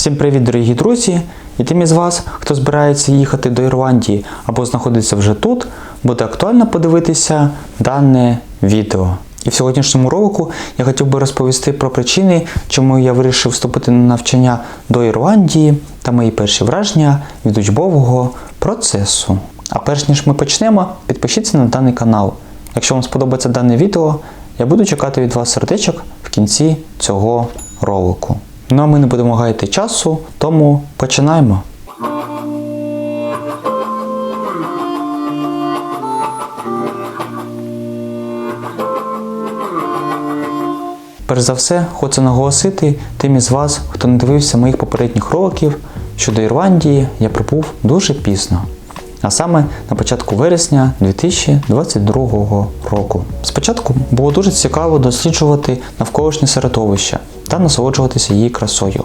Всім привіт, дорогі друзі! І тим із вас, хто збирається їхати до Ірландії або знаходиться вже тут, буде актуально подивитися дане відео. І в сьогоднішньому ролику я хотів би розповісти про причини, чому я вирішив вступити на навчання до Ірландії та мої перші враження від учбового процесу. А перш ніж ми почнемо, підпишіться на даний канал. Якщо вам сподобається дане відео, я буду чекати від вас сердечок в кінці цього ролику. Ну а ми не будемо гаяти часу, тому починаємо. Перш за все, хочу наголосити тим із вас, хто не дивився моїх попередніх років, що до Ірландії я прибув дуже пізно, а саме на початку вересня 2022 року. Спочатку було дуже цікаво досліджувати навколишнє середовище та насолоджуватися її красою.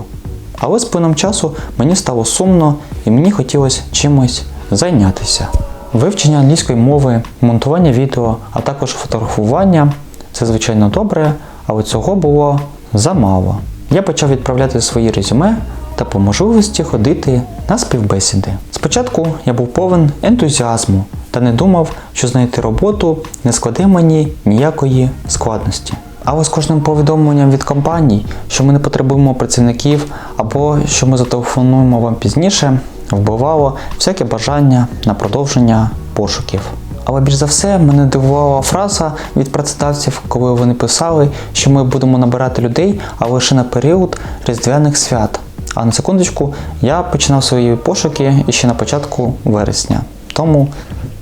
Але з плином часу мені стало сумно і мені хотілося чимось зайнятися. Вивчення англійської мови, монтування відео, а також фотографування це звичайно добре, але цього було замало. Я почав відправляти свої резюме та по можливості ходити на співбесіди. Спочатку я був повен ентузіазму та не думав, що знайти роботу не складе мені ніякої складності. Але з кожним повідомленням від компаній, що ми не потребуємо працівників або що ми зателефонуємо вам пізніше, вбивало всяке бажання на продовження пошуків. Але більш за все мене дивувала фраза від працедавців, коли вони писали, що ми будемо набирати людей, а лише на період різдвяних свят. А на секундочку я починав свої пошуки ще на початку вересня. Тому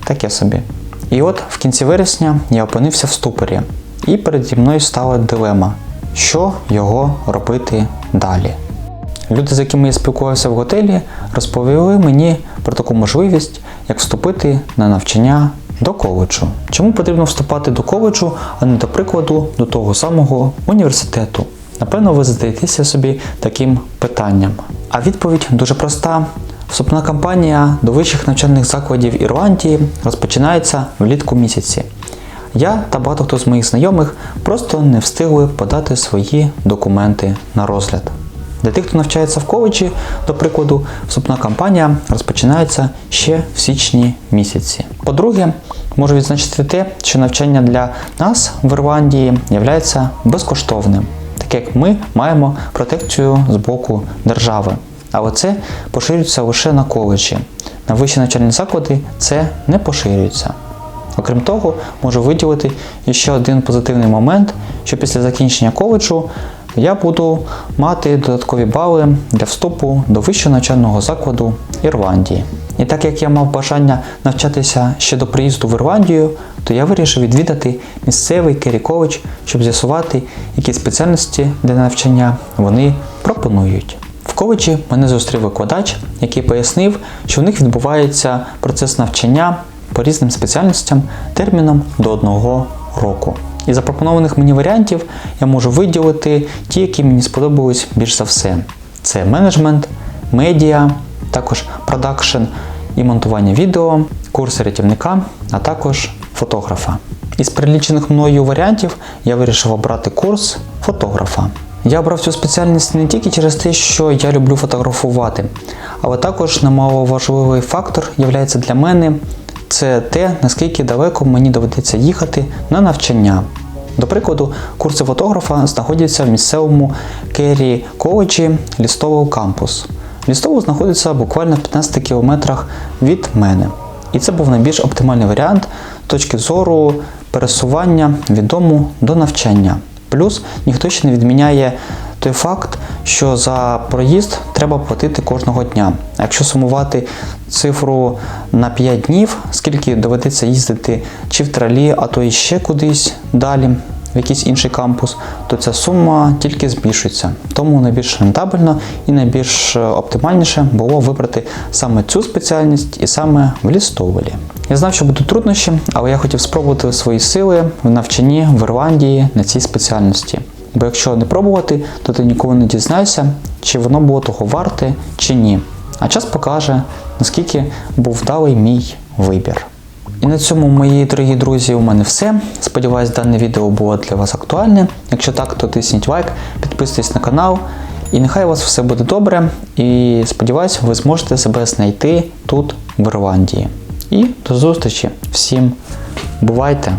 таке собі. І от в кінці вересня я опинився в ступорі, і переді мною стала дилема, що його робити далі. Люди, з якими я спілкувався в готелі, розповіли мені про таку можливість, як вступити на навчання до коледжу. Чому потрібно вступати до коледжу, а не, до прикладу, до того самого університету? Напевно, ви задаєтеся собі таким питанням. А відповідь дуже проста. Вступна кампанія до вищих навчальних закладів Ірландії розпочинається влітку місяці. Я та багато хто з моїх знайомих просто не встигли подати свої документи на розгляд. Для тих, хто навчається в коледжі, до прикладу, вступна кампанія розпочинається ще в січні місяці. По-друге, можу відзначити те, що навчання для нас в Ірландії є безкоштовним, так як ми маємо протекцію з боку держави. Але це поширюється лише на коледжі. На вищі навчальні заклади це не поширюється. Окрім того, можу виділити ще один позитивний момент, що після закінчення коледжу я буду мати додаткові бали для вступу до вищого навчального закладу Ірландії. І так як я мав бажання навчатися ще до приїзду в Ірландію, то я вирішив відвідати місцевий Керрі коледж, щоб з'ясувати, які спеціальності для навчання вони пропонують. В коледжі мене зустрів викладач, який пояснив, що в них відбувається процес навчання по різним спеціальностям терміном до одного року. Із запропонованих мені варіантів я можу виділити ті, які мені сподобались більш за все. Це менеджмент, медіа, також продакшн і монтування відео, курси рятівника, а також фотографа. Із перелічених мною варіантів я вирішив обрати курс фотографа. Я обрав цю спеціальність не тільки через те, що я люблю фотографувати, але також немаловажливий фактор є для мене це те, наскільки далеко мені доведеться їхати на навчання. До прикладу, курси фотографа знаходяться в місцевому Керрі коледжі Лістовий кампус. Лістово знаходиться буквально в 15 кілометрах від мене. І це був найбільш оптимальний варіант точки зору пересування від дому до навчання. Плюс ніхто ще не відміняє той факт, що за проїзд треба платити кожного дня. А якщо сумувати цифру на 5 днів, скільки доведеться їздити чи в тралі, а то і ще кудись далі, в якийсь інший кампус, то ця сума тільки збільшується. Тому найбільш рентабельно і найбільш оптимальніше було вибрати саме цю спеціальність і саме в Лістовелі. Я знав, що будуть труднощі, але я хотів спробувати свої сили в навчанні в Ірландії на цій спеціальності. Бо якщо не пробувати, то ти ніколи не дізнаєшся, чи воно було того варте, чи ні. А час покаже, наскільки був вдалий мій вибір. І на цьому, мої дорогі друзі, у мене все. Сподіваюсь, дане відео було для вас актуальне. Якщо так, то тисніть лайк, підписуйтесь на канал. І нехай у вас все буде добре. І сподіваюся, ви зможете себе знайти тут, в Ірландії. І до зустрічі! Всім бувайте!